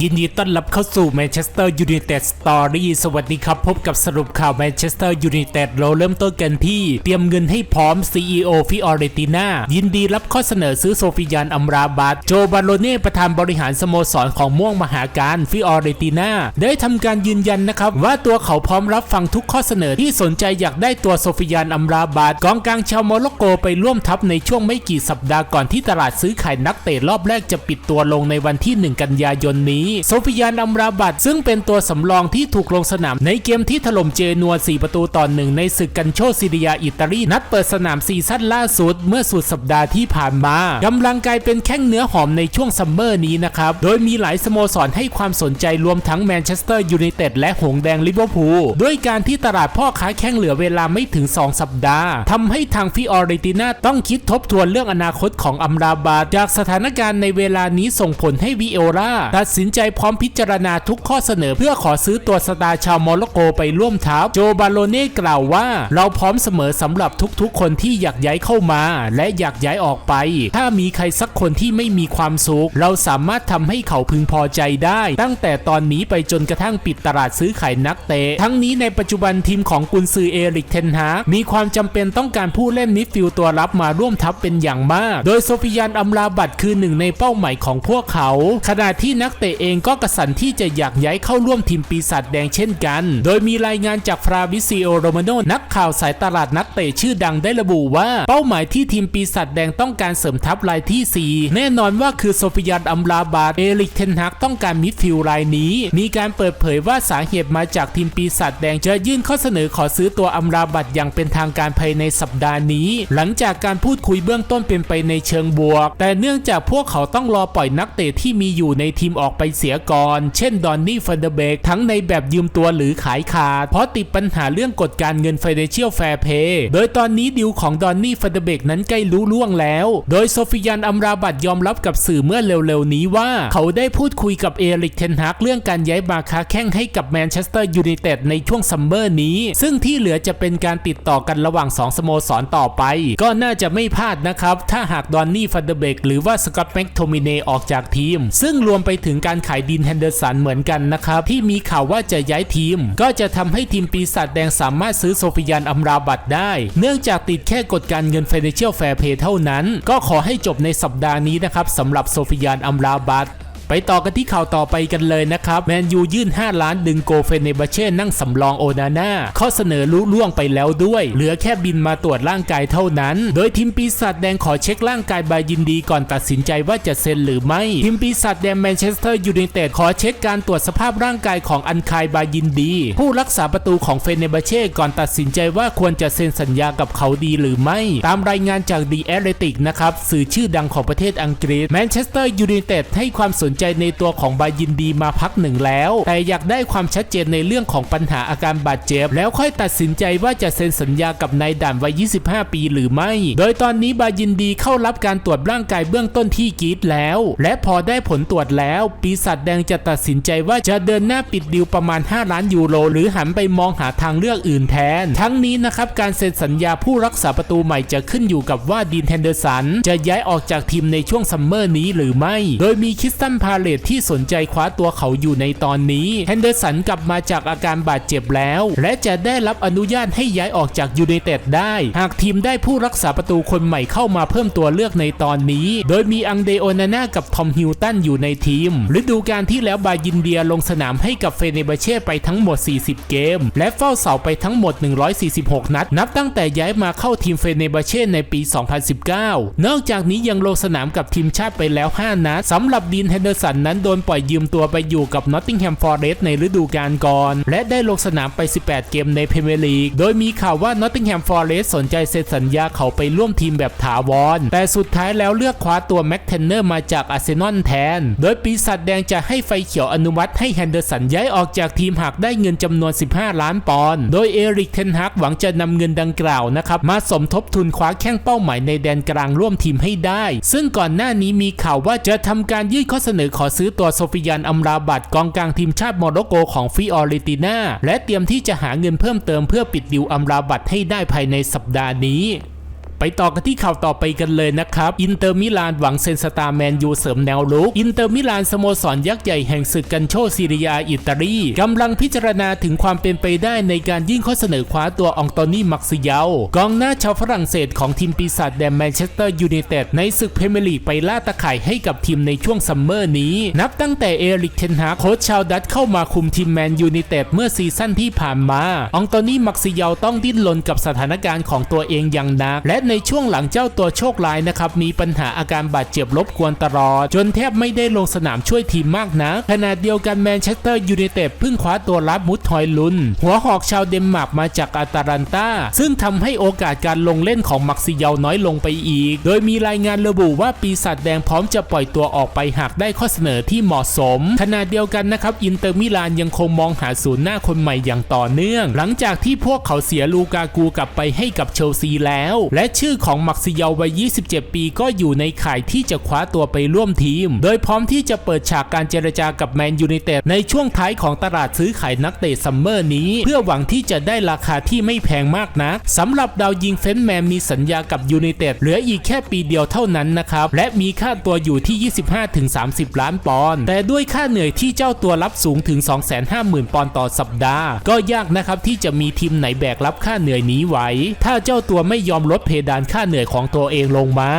ยินดีต้อนรับเข้าสู่แมนเชสเตอร์ยูไนเต็ดสตอรี่สวัสดีครับ พบกับสรุปข่าวแมนเชสเตอร์ยูไนเต็ดเราเริ่มต้นกันที่ เตรียมเงินให้พร้อม CEO ฟิออเรติน่ายินดีรับข้อเสนอซื้อโซฟิยานอัมราบัตโจบาโลเน่ประธานบริหารสโมสรของม่วงมหาการฟิออเรติน่าได้ทำการยืนยันนะครับ ว่าตัวเขาพร้อมรับฟังทุกข้อเสนอที่สนใจอยากได้ตัวโซฟิยานอัมราบัตกองกลางชาวโมร็อกโกไปร่วมทัพในช่วงไม่กี่สัปดาห์ก่อนที่ตลาดซื้อขายนักเตะรอบแรกจะปิดตัวลงในวันที่ 1 กันยายนนี้โซฟิยานอัมราบัตซึ่งเป็นตัวสำรองที่ถูกลงสนามในเกมที่ถล่มเจนัว 4 ประตูต่อหนึ่งในศึกกันโชซิเรียอิตาลีนัดเปิดสนามซีซั่นล่าสุด เมื่อสุดสัปดาห์ที่ผ่านมากำลังกลายเป็นแข้งเนื้อหอมในช่วงซัมเมอร์นี้นะครับ โดยมีหลายสโมสรให้ความสนใจรวมทั้งแมนเชสเตอร์ยูไนเต็ดและหงส์แดงลิเวอร์พูลด้วยการที่ตลาดพ่อค้าแข้งเหลือเวลาไม่ถึง 2 สัปดาห์ทำให้ทางฟิออเรติน่าต้องคิดทบทวนเรื่องอนาคตของอัมราบาตจากสถานการณ์ในเวลานี้ส่งผลให้วิโอลาตัดสินินใจพร้อมพิจารณาทุกข้อเสนอเพื่อขอซื้อตัวสตาร์ชาวโมร็อกโกไปร่วมทัพ โจบาโลเน่กล่าวว่า เราพร้อมเสมอสำหรับทุกๆ คนที่อยากย้ายเข้ามา และอยากย้ายออกไป ถ้ามีใครสักคนที่ไม่มีความสุข เราสามารถทำให้เขาพึงพอใจได้ ตั้งแต่ตอนนี้ไปจนกระทั่งปิดตลาดซื้อขายนักเตะ ทั้งนี้ในปัจจุบันทีมของกุนซือเอริกเทนฮามีความจำเป็นต้องการผู้เล่นมิดฟิลด์ตัวรับมาร่วมทัพเป็นอย่างมาก โดยโซฟิยานอัมราบัตคือหนึ่งในเป้าหมายของพวกเขา ขณะที่นักเตะเองก็กระสันที่จะอยากย้ายเข้าร่วมทีมปีศาจแดงเช่นกัน โดยมีรายงานจากฟราวิซิโอโรมาโนนักข่าวสายตลาดนักเตะชื่อดังได้ระบุว่า เป้าหมายที่ทีมปีศาจแดงต้องการเสริมทัพรายที่ 4 แน่นอนว่าคือโซฟิยานอัมราบาตเอริกเทนฮักต้องการมิดฟิลด์รายนี้ มีการเปิดเผยว่าสาเหตุมาจากทีมปีศาจแดงจะยื่นข้อเสนอขอซื้อตัวอัมราบัตอย่างเป็นทางการภายในสัปดาห์นี้ หลังจากการพูดคุยเบื้องต้นเป็นไปในเชิงบวก แต่เนื่องจากพวกเขาต้องรอปล่อยนักเตะที่มีอยู่ในทีมออกไปเสียก่อน เช่นดอนนี่ฟันเดเบกทั้งในแบบยืมตัวหรือขายขาด เพราะติดปัญหาเรื่องกฎการเงิน Financial Fair Play โดยตอนนี้ดิวของดอนนี่ฟันเดเบกนั้นใกล้รู้ล่วงแล้ว โดยโซฟิยันอัมราบัตยอมรับกับสื่อเมื่อเร็วๆนี้ว่า เขาได้พูดคุยกับเอริกเทนฮากเรื่องการย้ายมาคาแข้งให้กับแมนเชสเตอร์ยูไนเต็ดในช่วงซัมเมอร์นี้ ซึ่งที่เหลือจะเป็นการติดต่อกันระหว่าง 2 สโมสรต่อไป ก็น่าจะไม่พลาดนะครับ ถ้าหากดอนนี่ฟันเดเบกหรือว่าสกอตแม็กโทมิเนออกจากทีม ซึ่งรวมไปถึงการขายดินแฮนเดอร์สันเหมือนกันนะครับ ที่มีข่าวว่าจะย้ายทีม ก็จะทำให้ทีมปีศาจแดงสามารถซื้อโซฟิยานอัมราบัตได้ เนื่องจากติดแค่กฎการเงิน Financial Fair Play เท่านั้น ก็ขอให้จบในสัปดาห์นี้นะครับสำหรับโซฟิยานอัมราบัต ไปต่อกันที่ข่าวต่อไปกันเลยนะครับ แมนยูยื่น 5 ล้านดึงโกเฟเนบาเช่นั่งสำรองโอนาน่าข้อเสนอรู้ล่วงไปแล้วด้วย เหลือแค่บินมาตรวจร่างกายเท่านั้น โดยทีมปีศาจแดงขอเช็คร่างกายบายินดีก่อนตัดสินใจว่าจะเซ็นหรือไม่ ทีมปีศาจแดงแมนเชสเตอร์ยูไนเต็ดขอเช็คการตรวจสภาพร่างกายของอันคายบายินดี ผู้รักษาประตูของเฟเนบาเช่ก่อนตัดสินใจว่าควรจะเซ็นสัญญากับเขาดีหรือไม่ ตามรายงานจากดีแอตเลติกนะครับสื่อชื่อดังของประเทศอังกฤษแมนเชสเตอร์ยูไนเต็ดให้ความสนใจในตัวของบายินดีมาพักหนึ่งแล้ว แต่อยากได้ความชัดเจนในเรื่องของปัญหาอาการบาดเจ็บ แล้วค่อยตัดสินใจว่าจะเซ็นสัญญากับนายด่านวัย 25 ปีหรือไม่ โดยตอนนี้บายินดีเข้ารับการตรวจร่างกายเบื้องต้นที่กีดแล้ว และพอได้ผลตรวจแล้ว ปีศาจแดงจะตัดสินใจว่าจะเดินหน้าปิดดิวประมาณ 5 ล้านยูโรหรือหันไปมองหาทางเลือกอื่นแทน ทั้งนี้นะครับการเซ็นสัญญาผู้รักษาประตูใหม่จะขึ้นอยู่กับว่าดีนแฮนเดอร์สันจะย้ายออกจากทีมในช่วงซัมเมอร์นี้หรือไม่ โดยมีคิสตันพาเลตที่สนใจคว้าตัวเขาอยู่ในตอนนี้แฮนเดอร์สันกลับมาจากอาการบาดเจ็บแล้ว และจะได้รับอนุญาตให้ย้ายออกจากยูไนเต็ดได้ หากทีมได้ผู้รักษาประตูคนใหม่เข้ามาเพิ่มตัวเลือกในตอนนี้ โดยมีอังเดโอนาน่ากับทอมฮิลตันอยู่ในทีมฤดูกาลที่แล้วบายินเดียลงสนามให้กับเฟเนเบเช่ไปทั้งหมด 40 เกม และเฝ้าเสาไปทั้งหมด 146 นัด นับตั้งแต่ย้ายมาเข้าทีมเฟเนเบเช่ในปี 2019 นอกจากนี้ยังลงสนามกับทีมชาติไปแล้ว 5 นัดสำหรับดีนแฮนเดอร์สันนั้นโดนปล่อยยืมตัวไปอยู่กับนอตติงแฮมฟอร์เรสในฤดูกาลก่อน และได้ลงสนามไป 18 เกมในพรีเมียร์ลีก โดยมีข่าวว่านอตติงแฮมฟอร์เรสสนใจเซ็นสัญญาเขาไปร่วมทีมแบบถาวร แต่สุดท้ายแล้วเลือกคว้าตัวแม็กเทนเนอร์มาจากอาร์เซนอลแทน โดยปีศาจแดงจะให้ไฟเขียวอนุมัติให้แฮนเดอร์สันย้ายออกจากทีมหากได้เงินจำนวน 15 ล้านปอนด์ โดยเอริกเทนฮักหวังจะนำเงินดังกล่าวนะครับมาสมทบทุนคว้าแข้งเป้าหมายในแดนกลางร่วมทีมให้ได้ ซึ่งก่อนหน้านี้มีข่าวว่าจะทำการยื่นข้อเสนอขอซื้อตัวโซฟิยานอัมราบัตกองกลางทีมชาติโมร็อกโกของฟิออริติน่าและเตรียมที่จะหาเงินเพิ่มเติมเพื่อปิดดิวอัมราบัตให้ได้ภายในสัปดาห์นี้ ไปต่อกันที่ข่าวต่อไปกันเลยนะครับ อินเตอร์มิลานหวังเซ็นสตาร์แมนยูเสริมแนวลุก อินเตอร์มิลานสโมสรยักษ์ใหญ่แห่งศึกกันโชซีเรียอิตาลีกำลังพิจารณาถึงความเป็นไปได้ในการยื่นข้อเสนอคว้าตัวองโตนี่มักซิเยากองหน้าชาวฝรั่งเศสของทีมปีศาจแดนแมนเชสเตอร์ยูไนเต็ดในศึกพรีเมียร์ลีกไปล่าตะข่ายให้กับทีมในช่วงซัมเมอร์นี้ นับตั้งแต่เอริกเทนฮาโค้ชชาวดัตเข้ามาคุมทีมแมนยูไนเต็ดเมื่อซีซั่นที่ผ่านมาองโตนี่มักซิเยาต้องดิ้นรนกับสถานการณ์ของตัวเองอย่างหนักและในในช่วงหลังเจ้าตัวโชคร้ายนะครับมีปัญหาอาการบาดเจ็บรบกวนตลอด จนแทบไม่ได้ลงสนามช่วยทีมมากนักขณะเดียวกันแมนเชสเตอร์ยูไนเต็ดเพิ่งคว้าตัวรับมุดทอยลุน หัวหอกชาวเดนมาร์กมาจากอาตาลันตาซึ่งทำให้โอกาสการลงเล่นของมักซิเยาน้อยลงไปอีก โดยมีรายงานระบุว่าปีศาจแดงพร้อมจะปล่อยตัวออกไปหากได้ข้อเสนอที่เหมาะสมขณะเดียวกันนะครับอินเตอร์มิลานยังคงมองหาศูนย์หน้าคนใหม่อย่างต่อเนื่อง หลังจากที่พวกเขาเสียลูกากูกลับไปให้กับเชลซีแล้ว และชื่อของมักซิเยาวัย 27 ปีก็อยู่ในข่ายที่จะคว้าตัวไปร่วมทีม โดยพร้อมที่จะเปิดฉากการเจรจากับแมนยูไนเต็ดในช่วงท้ายของตลาดซื้อขายนักเตะซัมเมอร์นี้ เพื่อหวังที่จะได้ราคาที่ไม่แพงมากนักสำหรับดาวยิงเฟนแมนมีสัญญากับยูไนเต็ดเหลืออีกแค่ปีเดียวเท่านั้นนะครับ และมีค่าตัวอยู่ที่ 25-30 ล้านปอนด์แต่ด้วยค่าเหนื่อยที่เจ้าตัวรับสูงถึง 250,000 ปอนด์ต่อสัปดาห์ ก็ยากนะครับที่จะมีทีมไหนแบกรับค่าเหนื่อยนี้ไหวถ้าเจ้าตัวไม่ยอมลดเพดานค่าเหนื่อยของตัวเองลงมา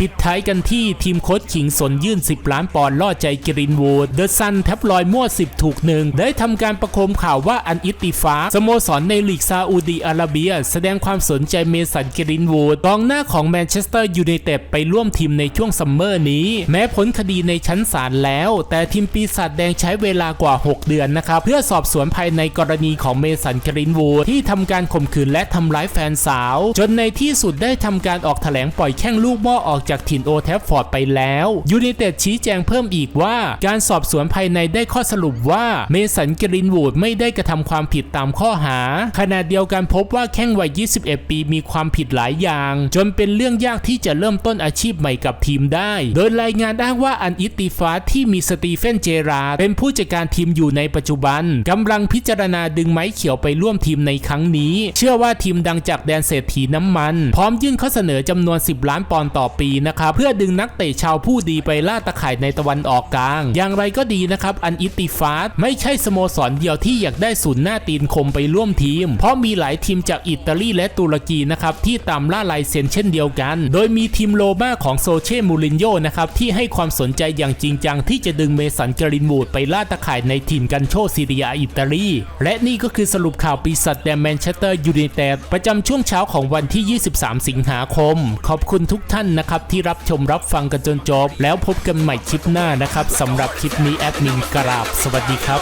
ปิดท้ายกันที่ทีมโค้ชขิงสนยื่น 10 ล้านปอนด์ล่อใจกรีนวูดเดอะซันแท็บลอยมั่ว 10 ถูกหนึ่งได้ทำการประโคมข่าวว่าอันอิติฟาสโมสรในลีกซาอุดีอาระเบีย แสดงความสนใจเมสันกรีนวูดกองหน้าของแมนเชสเตอร์ยูไนเต็ดไปร่วมทีมในช่วงซัมเมอร์นี้ แม้ผลคดีในชั้นศาลแล้ว แต่ทีมปีศาจแดงใช้เวลากว่า 6 เดือนนะครับเพื่อสอบสวนภายในกรณีของเมสันกรีนวูดที่ทำการข่มขืนและทำร้ายแฟนสาว จนในที่สุดได้ทำการออกแถลงปล่อยแข้งลูกม้อออกจากถิ่นโอแทฟฟอร์ดไปแล้วยูไนเต็ดชี้แจงเพิ่มอีกว่า การสอบสวนภายในได้ข้อสรุปว่าเมสันกรีนวูดไม่ได้กระทำความผิดตามข้อหา ขณะเดียวกันพบว่าแข้งวัย 21 ปีมีความผิดหลายอย่าง จนเป็นเรื่องยากที่จะเริ่มต้นอาชีพใหม่กับทีมได้ โดยรายงานอ้างว่าอันอิตติฟาที่มีสตีเฟนเจราเป็นผู้จัดการทีมอยู่ในปัจจุบันกำลังพิจารณาดึงไม้เขียวไปร่วมทีมในครั้งนี้ เชื่อว่าทีมดังจากแดนเศรษฐีน้ำมัน พร้อมยื่นข้อเสนอจำนวน 10 ล้านปอนด์ต่อปีนะครับเพื่อดึงนักเตะชาวผู้ดีไปล่าตะข่ายในตะวันออกกลาง อย่างไรก็ดีนะครับอันอิติฟาสไม่ใช่สโมสรเดียวที่อยากได้ศูนย์หน้าตีนคมไปร่วมทีม เพราะมีหลายทีมจากอิตาลีและตุรกีนะครับที่ตามล่าลายเซ็นเช่นเดียวกัน โดยมีทีมโลมาของโซเช่มูรินโญ่นะครับที่ให้ความสนใจอย่างจริงจังที่จะดึงเมสันกรินวูดไปล่าตะข่ายในทีมกันโชซีเรียอิตาลีและนี่ก็คือสรุปข่าวปีศาจแดนแมนเชสเตอร์ยูไนเต็ดประจำช่วงเช้าของวันที่ 23 สิงหาคม ขอบคุณทุกท่านนะครับที่รับชมรับฟังกันจนจบ แล้วพบกันใหม่คลิปหน้านะครับสำหรับคลิปนี้แอดมินกราบสวัสดีครับ